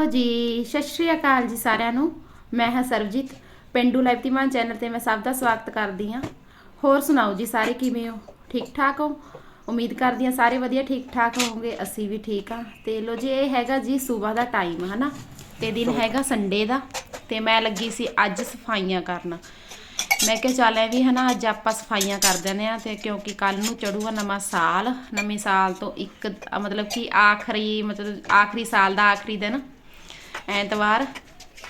Hello ਜੀ ਸਤਿ ਸ਼੍ਰੀ ਅਕਾਲ ਜੀ ਸਾਰਿਆਂ ਨੂੰ। ਮੈਂ ਹਾਂ ਸਰਬਜੀਤ ਪਿੰਡੂ ਲਾਈਵ ਧੀਮਾਨ ਚੈਨਲ ਤੇ ਮੈਂ ਸਭ ਦਾ ਸਵਾਗਤ ਕਰਦੀ ਹਾਂ। ਹੋਰ ਸੁਣਾਓ ਜੀ ਸਾਰੇ ਕਿਵੇਂ ਹੋ? ਠੀਕ ਠਾਕ ਹੋ? ਉਮੀਦ ਕਰਦੀ ਹਾਂ ਸਾਰੇ ਵਧੀਆ ਠੀਕ ਠਾਕ ਹੋਵੋਗੇ ਅਸੀਂ ਵੀ ਠੀਕ ਆ ਤੇ ਲੋ ਜੀ ਇਹ ਹੈਗਾ ਜੀ ਸਵੇਰ ਦਾ ਟਾਈਮ ਹਨਾ? ਤੇ ਦਿਨ ਹੈਗਾ ਸੰਡੇ ਦਾ। ਤੇ ਮੈਂ ਲੱਗੀ ਸੀ ਅੱਜ ਸਫਾਈਆਂ ਕਰਨ। ਮੈਂ ਕਿਹਾ ਚੱਲ ਐ ਵੀ ਹਨਾ ਅੱਜ ਆਪਾਂ ਸਫਾਈਆਂ ਕਰ ਦਿੰਦੇ ਆ ਤੇ ਕਿਉਂਕਿ ਕੱਲ ਨੂੰ ਚੜੂਗਾ ਨਵਾਂ ਸਾਲ। ਨਵੇਂ ਸਾਲ ਤੋਂ ਇੱਕ ਮਤਲਬ ਕਿ ਆਖਰੀ ਮਤਲਬ ਆਖਰੀ ਸਾਲ ਦਾ ਆਖਰੀ ਦਿਨ। ਐਤਵਾਰ।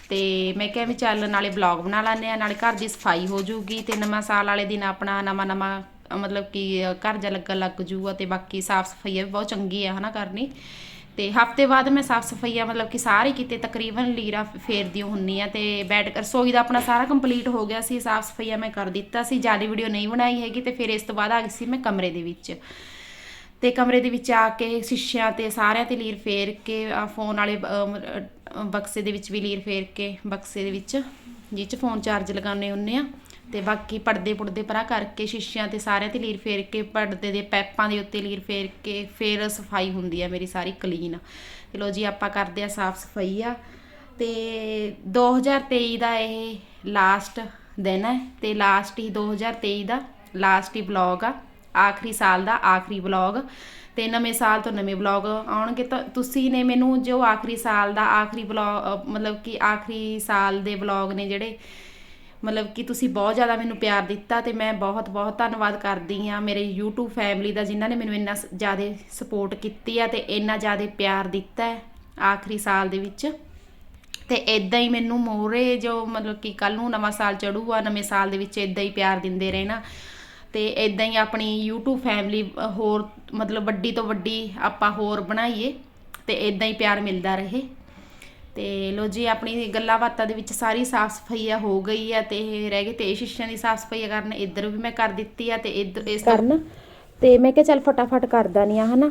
ਤੇ ਮੈਂ ਕਿਹਾ ਵੀ ਚੱਲ ਨਾਲੇ ਵਲੌਗ ਬਣਾ ਲੈਂਦੇ ਆ ਨਾਲੇ ਘਰ ਦੀ ਸਫ਼ਾਈ ਹੋ ਜੂਗੀ ਤੇ ਨਵਾਂ ਸਾਲ ਵਾਲੇ ਦਿਨ ਆਪਣਾ ਨਵਾਂ ਨਵਾਂ, ਮਤਲਬ ਕਿ ਘਰ ਜਾ ਲੱਗਣ ਲੱਗ ਜੂਗਾ ਤੇ ਬਾਕੀ ਸਾਫ਼ ਸਫ਼ਾਈ ਵੀ ਬਹੁਤ ਚੰਗੀ ਆ, ਹਨਾ ਕਰਨੀ। ਤੇ ਹਫ਼ਤੇ ਬਾਅਦ ਮੈਂ ਸਾਫ਼ ਸਫਾਈਆ ਮਤਲਬ ਕਿ ਸਾਰੇ ਕਿਤੇ, ਤਕਰੀਬਨ ਲੀਰਾ ਫੇਰਦੀ ਹੁੰਨੀ ਆ ਤੇ ਬੈਡ ਰਸੋਈ ਦਾ ਆਪਣਾ ਸਾਰਾ ਕੰਪਲੀਟ ਹੋ ਗਿਆ ਸੀ, ਸਾਫ਼ ਸਫਾਈਆ ਮੈਂ ਕਰ ਦਿੱਤਾ ਸੀ, ਜ਼ਿਆਦਾ ਵੀਡੀਓ ਨਹੀਂ ਬਣਾਈ ਹੈਗੀ ਤੇ ਫਿਰ ਇਸ ਤੋਂ ਬਾਅਦ ਆ ਗਈ ਸੀ ਮੈਂ ਕਮਰੇ ਦੇ ਵਿੱਚ। ਤੇ ਕਮਰੇ ਦੇ ਵਿੱਚ ਆ ਕੇ ਸ਼ੀਸ਼ਿਆਂ ਤੇ ਸਾਰਿਆਂ ਤੇ ਲੀਰ ਫੇਰ ਕੇ ਫੋਨ ਵਾਲੇ ਬਕਸੇ ਦੇ ਵਿੱਚ ਵੀ ਲੀਰ ਫੇਰ ਕੇ, ਬਕਸੇ ਦੇ ਵਿੱਚ, ਜਿਹ ਚ ਫੋਨ ਚਾਰਜ ਲਗਾਉਣੇ ਹੁੰਨੇ ਆ। ਤੇ ਬਾਕੀ ਪਰਦੇ ਪੁਰਦੇ ਪਰਾਂ ਕਰਕੇ ਸ਼ੀਸ਼ਿਆਂ ਤੇ ਸਾਰਿਆਂ ਤੇ ਲੀਰ ਫੇਰ ਕੇ, ਪਰਦੇ ਦੇ ਪੈਪਾਂ ਦੇ ਉੱਤੇ ਲੀਰ ਫੇਰ ਕੇ, ਫੇਰ ਸਫ਼ਾਈ ਹੁੰਦੀ ਆ ਮੇਰੀ ਸਾਰੀ ਕਲੀਨ ਤੇ ਲੋ ਜੀ, ਆਪਾਂ ਕਰਦੇ ਆ ਸਾਫ਼ ਸਫ਼ਾਈ ਆ। ਤੇ 2023 ਦਾ ਇਹ ਲਾਸਟ ਦਿਨ ਹੈ। ਤੇ ਲਾਸਟ ਹੀ 2023 ਦਾ ਲਾਸਟ ਹੀ ਵਲੌਗ ਆ। ਆਖਰੀ ਸਾਲ ਦਾ ਆਖਰੀ ਵਲੌਗ ਤੇ ਨਵੇਂ ਸਾਲ ਤੋਂ ਨਵੇਂ ਵਲੌਗ ਆਉਣਗੇ ਤਾਂ ਤੁਸੀਂ ਨੇ ਮੈਨੂੰ ਜੋ ਆਖਰੀ ਸਾਲ ਦਾ ਆਖਰੀ ਵਲੌਗ ਮਤਲਬ ਕਿ ਆਖਰੀ ਸਾਲ ਦੇ ਵਲੌਗ ਨੇ ਜਿਹੜੇ, ਮਤਲਬ ਕਿ ਤੁਸੀਂ ਬਹੁਤ ਜ਼ਿਆਦਾ ਮੈਨੂੰ ਪਿਆਰ ਦਿੱਤਾ ਤੇ ਮੈਂ ਬਹੁਤ ਬਹੁਤ ਧੰਨਵਾਦ ਕਰਦੀ ਆ ਮੇਰੇ YouTube ਫੈਮਿਲੀ ਦਾ ਜਿਨ੍ਹਾਂ ਨੇ ਮੈਨੂੰ ਇੰਨਾ ਸ- ਜ਼ਿਆਦਾ ਸਪੋਰਟ ਕੀਤੀ ਆ ਤੇ ਇੰਨਾ ਜ਼ਿਆਦਾ ਪਿਆਰ ਦਿੱਤਾ ਹੈ ਆਖਰੀ ਸਾਲ ਦੇ ਵਿੱਚ। ਤੇ ਇਦਾਂ ਹੀ ਮੈਨੂੰ ਮੋਹਰੇ ਜੋ ਮਤਲਬ ਕਿ ਕੱਲ ਨੂੰ ਨਵਾਂ ਸਾਲ ਚੜੂਗਾ, ਨਵੇਂ ਸਾਲ ਦੇ ਵਿੱਚ ਇਦਾਂ ਹੀ ਪਿਆਰ ਦਿੰਦੇ ਰਹਿਣਾ। ਅਤੇ ਇੱਦਾਂ ਹੀ ਆਪਣੀ ਯੂਟਿਊਬ ਫੈਮਿਲੀ ਹੋਰ ਮਤਲਬ ਵੱਡੀ ਤੋਂ ਵੱਡੀ ਆਪਾਂ ਹੋਰ ਬਣਾਈਏ ਅਤੇ ਇੱਦਾਂ ਹੀ ਪਿਆਰ ਮਿਲਦਾ ਰਹੇ। ਤੇ ਲੋ ਜੀ, ਆਪਣੀ ਗੱਲਾਂ ਬਾਤਾਂ ਦੇ ਵਿੱਚ ਸਾਰੀ ਸਾਫ਼ ਸਫਾਈਆ ਹੋ ਗਈ ਆ ਤੇ ਇਹ ਰਹਿ ਗਏ ਤੇ ਇਹ ਸ਼ੀਸ਼ਿਆਂ ਦੀ ਸਾਫ਼ ਸਫ਼ਾਈ ਕਰਨ ਇੱਧਰ ਵੀ ਮੈਂ ਕਰ ਦਿੱਤੀ ਆ ਤੇ ਇੱਧਰ ਇਸ ਕਰਨ? ਤੇ ਮੈਂ ਕਿਹਾ ਚੱਲ ਫਟਾਫਟ ਕਰਦਾ ਦਾਨੀ ਆ, ਹਨਾ?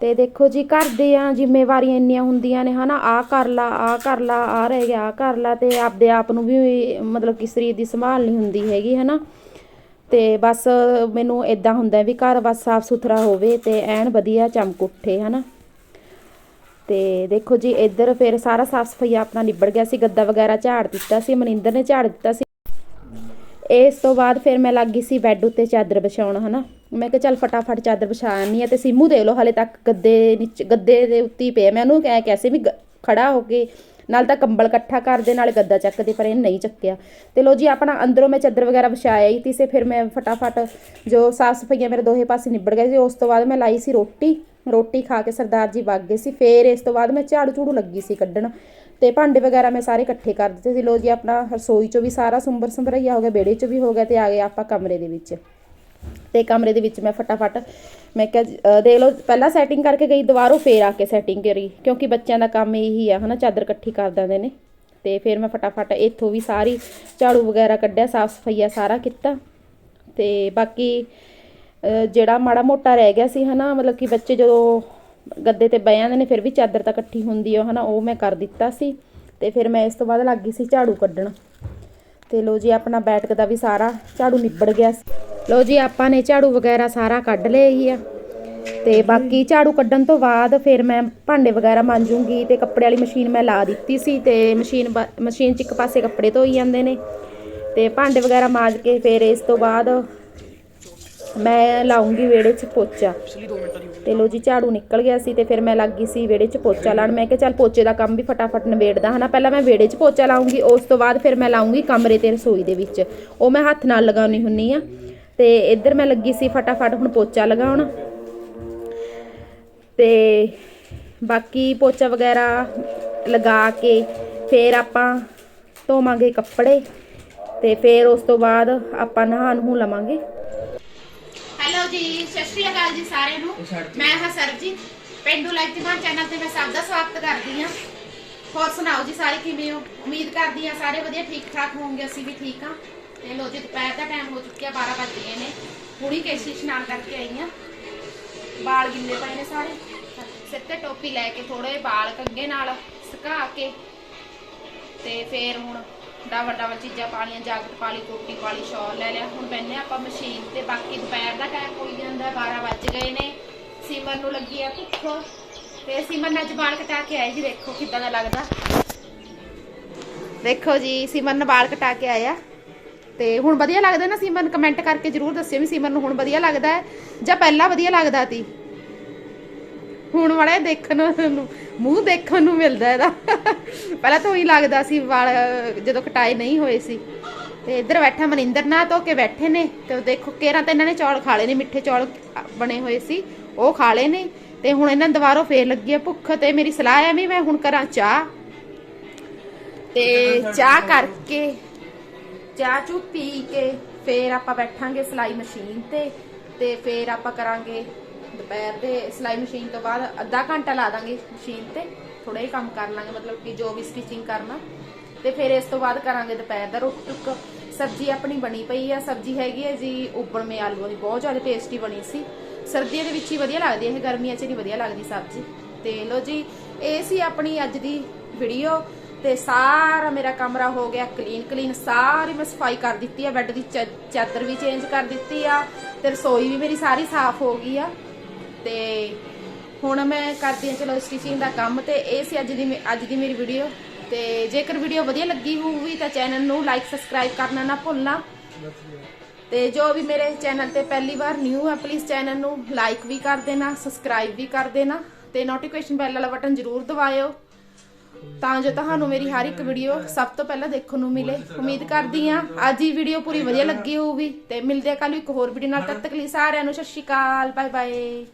ਤੇ ਦੇਖੋ ਜੀ, ਘਰ ਦੀਆਂ ਜ਼ਿੰਮੇਵਾਰੀਆਂ ਇੰਨੀਆਂ ਹੁੰਦੀਆਂ ਨੇ, ਹਨਾ? ਆ ਕਰ ਲਾ ਆ ਕਰ ਲਾ ਆ ਰਹਿ ਗਿਆ ਆ ਕਰ ਲਾ ਤੇ ਆਪਦੇ ਆਪ ਨੂੰ ਵੀ ਮਤਲਬ ਕਿਸ ਸਰੀਰ ਦੀ ਸੰਭਾਲ ਨਹੀਂ ਹੁੰਦੀ ਹੈਗੀ, ਹਨਾ? ਤੇ ਬਸ ਮੈਨੂੰ ਇਦਾਂ ਹੁੰਦਾ ਵੀ ਘਰ ਬਸ ਸਾਫ਼ ਸੁਥਰਾ ਹੋਵੇ ਤੇ ਐਨ ਵਧੀਆ ਚਮਕ ਉੱਠੇ, ਹਨਾ? ਤੇ ਦੇਖੋ ਜੀ, ਇੱਧਰ ਫਿਰ ਸਾਰਾ ਸਾਫ਼ ਸਫ਼ਾਈ ਆਪਣਾ ਨਿਬੜ ਗਿਆ ਸੀ, ਗੱਦਾ ਵਗੈਰਾ ਝਾੜ ਦਿੱਤਾ ਸੀ, ਮਨਿੰਦਰ ਨੇ ਝਾੜ ਦਿੱਤਾ ਸੀ। ਇਸ ਤੋਂ ਬਾਅਦ ਫਿਰ ਮੈਂ ਲੱਗ ਗਈ ਸੀ ਬੈੱਡ ਉੱਤੇ ਚਾਦਰ ਵਿਛਾਉਣ, ਹਨਾ? ਮੈਂ ਕਿਹਾ ਚੱਲ ਫਟਾਫਟ ਚਾਦਰ ਵਿਛਾ ਆਨੀ ਆ ਤੇ ਸਿੰਮੂ ਦੇ ਲਓ, ਹਲੇ ਤੱਕ ਗੱਦੇ ਨੀਚੇ, ਗੱਦੇ ਦੇ ਉੱਤੇ ਹੀ ਪਿਆ। ਮੈਂ ਉਹਨੂੰ ਕਹਿ ਕੈਸੇ ਵੀ ਗ- ਖੜਾ ਹੋ ਕੇ ਨਾਲ ਤਾਂ ਕੰਬਲ ਇਕੱਠਾ ਕਰਦੇ ਨਾਲ ਗੱਦਾ ਚੱਕਦੇ, ਪਰ ਇਹ ਨਹੀਂ ਚੱਕਿਆ। ਤੇ ਲੋ ਜੀ, ਆਪਣਾ ਅੰਦਰੋਂ ਮੈਂ ਚਾਦਰ ਵਗੈਰਾ ਵਿਛਾਇਆ ਹੀ ਤੀ ਸੇ, ਫਿਰ ਮੈਂ ਫਟਾਫਟ ਜੋ ਸਾਫ਼ ਸਫਾਈਆਂ ਮੇਰੇ ਦੋਹੇ ਪਾਸੇ ਨਿਬੜ ਗਏ ਸੀ। ਉਸ ਤੋਂ ਬਾਅਦ ਮੈਂ ਲਾਈ ਸੀ ਰੋਟੀ ਰੋਟੀ ਖਾ ਕੇ ਸਰਦਾਰ ਜੀ ਵਗ ਗਏ ਸੀ। ਫੇਰ ਇਸ ਤੋਂ ਬਾਅਦ ਮੈਂ ਝਾੜੂ ਝੂੜੂ ਲੱਗੀ ਸੀ ਕੱਢਣ ਤੇ ਭਾਂਡੇ ਵਗੈਰਾ ਮੈਂ ਸਾਰੇ ਇਕੱਠੇ ਕਰ ਦਿੱਤੇ ਸੀ। ਲੋ ਜੀ, ਆਪਣਾ ਰਸੋਈ ਚੋਂ ਵੀ ਸਾਰਾ ਸੁੰਬਰ ਸੰਭਰਈਆ ਹੋ ਗਿਆ, ਵਿਹੜੇ ਚੋਂ ਵੀ ਹੋ ਗਿਆ ਤੇ ਆ ਗਏ ਆਪਾਂ ਕਮਰੇ ਦੇ ਵਿੱਚ। ਤੇ ਕਮਰੇ ਦੇ ਵਿੱਚ ਮੈਂ ਫਟਾਫਟ ਮੈਂ ਕਿਹਾ ਦੇਖ ਲਓ, ਪਹਿਲਾਂ ਸੈਟਿੰਗ ਕਰਕੇ ਗਈ, ਦੁਬਾਰੋਂ ਫੇਰ ਆ ਕੇ ਸੈਟਿੰਗ ਕਰੀ, ਕਿਉਂਕਿ ਬੱਚਿਆਂ ਦਾ ਕੰਮ ਇਹੀ ਆ, ਹਨਾ, ਚਾਦਰ ਇਕੱਠੀ ਕਰ ਦਿੰਦੇ ਨੇ। ਤੇ ਫਿਰ ਮੈਂ ਫਟਾਫਟ ਇੱਥੋਂ ਵੀ ਸਾਰੀ ਝਾੜੂ ਵਗੈਰਾ ਕੱਢਿਆ, ਸਾਫ਼ ਸਫਾਈਆ ਸਾਰਾ ਕੀਤਾ। ਤੇ ਬਾਕੀ ਜਿਹੜਾ ਮਾੜਾ ਮੋਟਾ ਰਹਿ ਗਿਆ ਸੀ, ਹਨਾ, ਮਤਲਬ ਕਿ ਬੱਚੇ ਜਦੋਂ ਗੱਦੇ ਤੇ ਬਹਿ ਜਾਂਦੇ ਨੇ, ਫਿਰ ਵੀ ਚਾਦਰ ਤਾਂ ਇਕੱਠੀ ਹੁੰਦੀ ਆ, ਹਨਾ, ਉਹ ਮੈਂ ਕਰ ਦਿੱਤਾ ਸੀ। ਤੇ ਫਿਰ ਮੈਂ ਇਸ ਤੋਂ ਬਾਅਦ ਲੱਗ ਗਈ ਸੀ ਝਾੜੂ ਕੱਢਣ। ਤੇ ਲੋ ਜੀ, ਆਪਣਾ ਬੈਠਕ ਦਾ ਵੀ ਸਾਰਾ ਝਾੜੂ ਨਿਬੜ ਗਿਆ ਸੀ। ਲੋ ਜੀ, ਆਪਾਂ ਨੇ ਝਾੜੂ ਵਗੈਰਾ ਸਾਰਾ ਕੱਢ ਲਿਆ ਹੀ ਆ। ਤੇ ਬਾਕੀ ਝਾੜੂ ਕੱਢਣ ਤੋਂ ਬਾਅਦ ਫਿਰ ਮੈਂ ਭਾਂਡੇ ਵਗੈਰਾ ਮਾਂਜੂਗੀ ਤੇ ਕੱਪੜੇ ਵਾਲੀ ਮਸ਼ੀਨ ਮੈਂ ਲਾ ਦਿੱਤੀ ਸੀ ਤੇ ਮਸ਼ੀਨ ਬ- ਮਸ਼ੀਨ 'ਚ ਇੱਕ ਪਾਸੇ ਕੱਪੜੇ ਧੋਈ ਜਾਂਦੇ ਨੇ। ਤੇ ਭਾਂਡੇ ਵਗੈਰਾ ਮਾਂਜ ਕੇ ਫਿਰ ਇਸ ਤੋਂ ਬਾਅਦ ਮੈਂ ਲਾਉਂਗੀ ਵਿਹੜੇ 'ਚ ਪੋਚਾ। ਤੇ ਲੋ ਜੀ, ਝਾੜੂ ਨਿਕਲ ਗਿਆ ਸੀ ਤੇ ਫਿਰ ਮੈਂ ਲੱਗ ਗਈ ਸੀ ਵਿਹੜੇ 'ਚ ਪੋਚਾ ਲਾਉਣ ਮੈਂ ਕਿਹਾ ਚੱਲ ਪੋਚੇ ਦਾ ਕੰਮ ਵੀ ਫਟਾਫਟ ਨਿਬੇੜਦਾ ਹਨਾ। ਪਹਿਲਾਂ ਮੈਂ ਵਿਹੜੇ 'ਚ ਪੋਚਾ ਲਾਉਂਗੀ ਉਸ ਤੋਂ ਬਾਅਦ ਫਿਰ ਮੈਂ ਲਾਉਂਗੀ ਕਮਰੇ ਤੇ ਰਸੋਈ ਦੇ ਵਿੱਚ। ਉਹ ਮੈਂ ਹੱਥ ਨਾਲ ਲਗਾਉਣੀ ਹੁੰਨੀ ਆ। ਤੇ ਇੱਧਰ ਮੈਂ ਲੱਗੀ ਸੀ ਫਟਾਫਟ ਹੁਣ ਪੋਚਾ ਲਗਾਉਣ। ਤੇ ਬਾਕੀ ਪੋਚਾ ਵਗੈਰਾ ਲਗਾ ਕੇ ਫਿਰ ਆਪਾਂ ਧੋਵਾਂਗੇ ਕੱਪੜੇ ਤੇ ਫਿਰ ਉਸ ਤੋਂ ਬਾਅਦ ਆਪਾਂ ਨਹਾ ਨੂੰ ਲਵਾਂਗੇ। ਹੈਲੋ ਜੀ, ਸਤਿ ਸ਼੍ਰੀ ਅਕਾਲ ਜੀ ਸਾਰਿਆਂ ਨੂੰ। ਮੈਂ ਹਾਂ ਸਰਬਜੀਤ ਪਿੰਡੂ ਲਾਈਫ ਦਿਮਾਗ ਚੈਨਲ ਤੇ ਮੈਂ ਸਭ ਦਾ ਸਵਾਗਤ ਕਰਦੀ ਹਾਂ। ਹੋਰ ਸੁਣਾਓ ਜੀ ਸਾਰੇ ਕਿਵੇਂ ਹੋ? ਉਮੀਦ ਕਰਦੀ ਹਾਂ ਸਾਰੇ ਵਧੀਆ ਠੀਕ ਠਾਕ ਹੋਵੋਗੇ, ਅਸੀਂ ਵੀ ਠੀਕ ਹਾਂ। ਤੇ ਲੋ ਜੀ ਦੁਪਹਿਰ ਦਾ ਟਾਈਮ ਹੋ ਚੁੱਕਿਆ 12 ਵੱਜ ਗਏ ਨੇ। ਹੁਣੀ ਕੇਸੀ ਇਸ਼ਨਾਨ ਕਰਕੇ ਆਈ ਹਾਂ। ਵਾਲ ਗਿੱਲੇ ਪਏ ਨੇ ਸਾਰੇ। ਸਿਰ ਤੇ ਟੋਪੀ ਲੈ ਕੇ ਥੋੜੇ ਵਾਲ ਕੰਗੇ ਨਾਲ ਸੁਕਾ ਕੇ ਤੇ ਫੇਰ ਹੁਣ ਡਬਲ ਡਬਲ ਚੀਜ਼ਾਂ ਪਾਲੀਆਂ ਜਾਕਟ ਪਾ ਕੋਟੀ ਪਾ ਸ਼ਾਲ ਲੈ ਲਿਆ। ਹੁਣ ਪੈਨੇ ਆਪਾਂ ਮਸ਼ੀਨ ਤੇ। ਬਾਕੀ ਦੁਪਹਿਰ ਦਾ ਟਾਈਮ ਹੋਈ ਜਾਂਦਾ 12 ਵੱਜ ਗਏ ਨੇ। ਸਿਮਰ ਨੂੰ ਲੱਗੀ ਆ ਭੁੱਖ। ਤੇ ਸਿਮਰਨ ਅੱਜ ਵਾਲ ਕਟਾ ਕੇ ਆਏ ਜੀ। ਦੇਖੋ ਕਿਦਾਂ ਦਾ ਲੱਗਦਾ। ਦੇਖੋ ਜੀ, ਸਿਮਰ ਨੇ ਬਾਲ ਕਟਾ ਕੇ ਆਇਆ ਤੇ ਹੁਣ ਵਧੀਆ ਲੱਗਦਾ ਨਾ ਸਿਮਰਨ ਕਮੈਂਟ ਕਰਕੇ ਜਰੂਰ ਦੱਸਿਓ ਵੀ ਸਿਮਰਨ ਨੂੰ ਹੁਣ ਵਧੀਆ ਲੱਗਦਾ ਹੈ ਜਾਂ ਪਹਿਲਾਂ ਵਧੀਆ ਲੱਗਦਾ ਸੀ? ਹੁਣ ਵਾਲੇ ਦੇਖਣ ਨੂੰ, ਮੂੰਹ ਦੇਖਣ ਨੂੰ ਮਿਲਦਾ ਇਹਦਾ। ਪਹਿਲਾਂ ਤਾਂ ਉਹੀ ਲੱਗਦਾ ਸੀ ਵਾਲ, ਜਦੋਂ ਕਟਾਏ ਨਹੀਂ ਹੋਏ ਸੀ। ਤੇ ਇੱਧਰ ਬੈਠਾ ਮਨਿੰਦਰ ਨਾ ਧੋ ਕੇ ਬੈਠੇ ਨੇ। ਤੇ ਦੇਖੋ ਕੇਰਾਂ ਤਾਂ ਇਹਨਾਂ ਨੇ ਚੌਲ ਖਾ ਲਏ ਨੇ, ਮਿੱਠੇ ਚੌਲ ਬਣੇ ਹੋਏ ਸੀ, ਉਹ ਖਾ ਲਏ ਨੇ। ਤੇ ਹੁਣ ਇਹਨਾਂ ਦੁਬਾਰਾ ਫੇਰ ਲੱਗੀ ਆ ਭੁੱਖ, ਤੇ ਮੇਰੀ ਸਲਾਹ ਹੈ ਵੀ ਮੈਂ ਹੁਣ ਕਰਾਂ ਚਾਹ। ਤੇ ਚਾਹ ਕਰਕੇ ਚਾਹ ਚੂ ਪੀ ਕੇ ਫੇਰ ਆਪਾਂ ਬੈਠਾਂਗੇ ਸਿਲਾਈ ਮਸ਼ੀਨ ਤੇ ਤੇ ਫੇਰ ਆਪਾਂ ਕਰਾਂਗੇ ਦੁਪਹਿਰ ਦੇ ਸਿਲਾਈ ਮਸ਼ੀਨ ਤੋਂ ਬਾਅਦ ਅੱਧਾ ਘੰਟਾ ਲਾ ਦਾਂਗੇ ਮਸ਼ੀਨ ਤੇ ਥੋੜਾ ਹੀ ਕੰਮ ਕਰ ਲਾਂਗੇ, ਮਤਲਬ ਕਿ ਜੋ ਵੀ ਸਟਿਚਿੰਗ ਕਰਨਾ। ਤੇ ਫਿਰ ਇਸ ਤੋਂ ਬਾਅਦ ਕਰਾਂਗੇ ਦੁਪਹਿਰ ਦਾ ਰੋਟੀ ਟੁੱਕ। ਸਬਜ਼ੀ ਆਪਣੀ ਬਣੀ ਪਈ ਆ, ਸਬਜ਼ੀ ਹੈਗੀ ਹੈ ਜੀ ਉਬਲਵੇਂ ਆਲੂਆਂ ਦੀ, ਬਹੁਤ ਜ਼ਿਆਦਾ ਟੇਸਟੀ ਬਣੀ ਸੀ। ਸਰਦੀਆਂ ਦੇ ਵਿੱਚ ਹੀ ਵਧੀਆ ਲੱਗਦੀ ਹੈ ਇਹ, ਗਰਮੀਆਂ 'ਚ ਨਹੀਂ ਵਧੀਆ ਲੱਗਦੀ ਸਬਜ਼ੀ। ਤੇ ਲੋ ਜੀ, ਇਹ ਸੀ ਆਪਣੀ ਅੱਜ ਦੀ ਵੀਡੀਓ ਤੇ ਸਾਰਾ ਮੇਰਾ ਕਮਰਾ ਹੋ ਗਿਆ ਕਲੀਨ ਕਲੀਨ ਸਾਰੀ ਮੈਂ ਸਫ਼ਾਈ ਕਰ ਦਿੱਤੀ ਆ ਬੈੱਡ ਦੀ ਚ- ਚਾਦਰ ਵੀ ਚੇਂਜ ਕਰ ਦਿੱਤੀ ਆ ਤੇ ਰਸੋਈ ਵੀ ਮੇਰੀ ਸਾਰੀ ਸਾਫ਼ ਹੋ ਗਈ ਆ। ਤੇ ਹੁਣ ਮੈਂ ਕਰਦੀ ਹਾਂ ਚਲੋ ਸਟਿਚਿੰਗ ਦਾ ਕੰਮ ਤੇ ਇਹ ਸੀ ਅੱਜ ਦੀ ਅੱਜ ਦੀ ਮੇਰੀ ਵੀਡੀਓ ਤੇ ਜੇਕਰ ਵੀਡੀਓ ਵਧੀਆ ਲੱਗੀ ਹੋਊਗੀ ਤਾਂ ਚੈਨਲ ਨੂੰ ਲਾਈਕ ਸਬਸਕ੍ਰਾਈਬ ਕਰਨਾ ਨਾ ਭੁੱਲਣਾ। ਤੇ ਜੋ ਵੀ ਮੇਰੇ ਚੈਨਲ ਤੇ ਪਹਿਲੀ ਵਾਰ ਨਿਊ ਹੈ ਪਲੀਜ਼ ਚੈਨਲ ਨੂੰ ਲਾਈਕ ਵੀ ਕਰ ਦੇਣਾ ਸਬਸਕ੍ਰਾਈਬ ਵੀ ਕਰ ਦੇਣਾ ਤੇ ਨੋਟੀਫਿਕੇਸ਼ਨ ਬੈਲ ਵਾਲਾ ਬਟਨ ਜ਼ਰੂਰ ਦਬਾਇਓ। ਤਾਂ ਜੋ ਤੁਹਾਨੂੰ ਮੇਰੀ ਹਰ ਇੱਕ ਵੀਡੀਓ ਸਭ ਤੋਂ ਪਹਿਲਾਂ ਦੇਖਣ ਨੂੰ ਮਿਲੇ। ਉਮੀਦ ਕਰਦੀ ਆ ਅੱਜ ਦੀ ਵੀਡੀਓ ਪੂਰੀ ਵਧੀਆ ਲੱਗੀ ਹੋਊਗੀ। ਤੇ ਮਿਲਦੇ ਆ ਕੱਲ ਇੱਕ ਹੋਰ ਵੀਡੀਓ ਨਾਲ। ਤਦ ਤੱਕ ਲਈ ਸਾਰਿਆਂ ਨੂੰ ਸਤਿ ਸ਼੍ਰੀ ਅਕਾਲ। Bye bye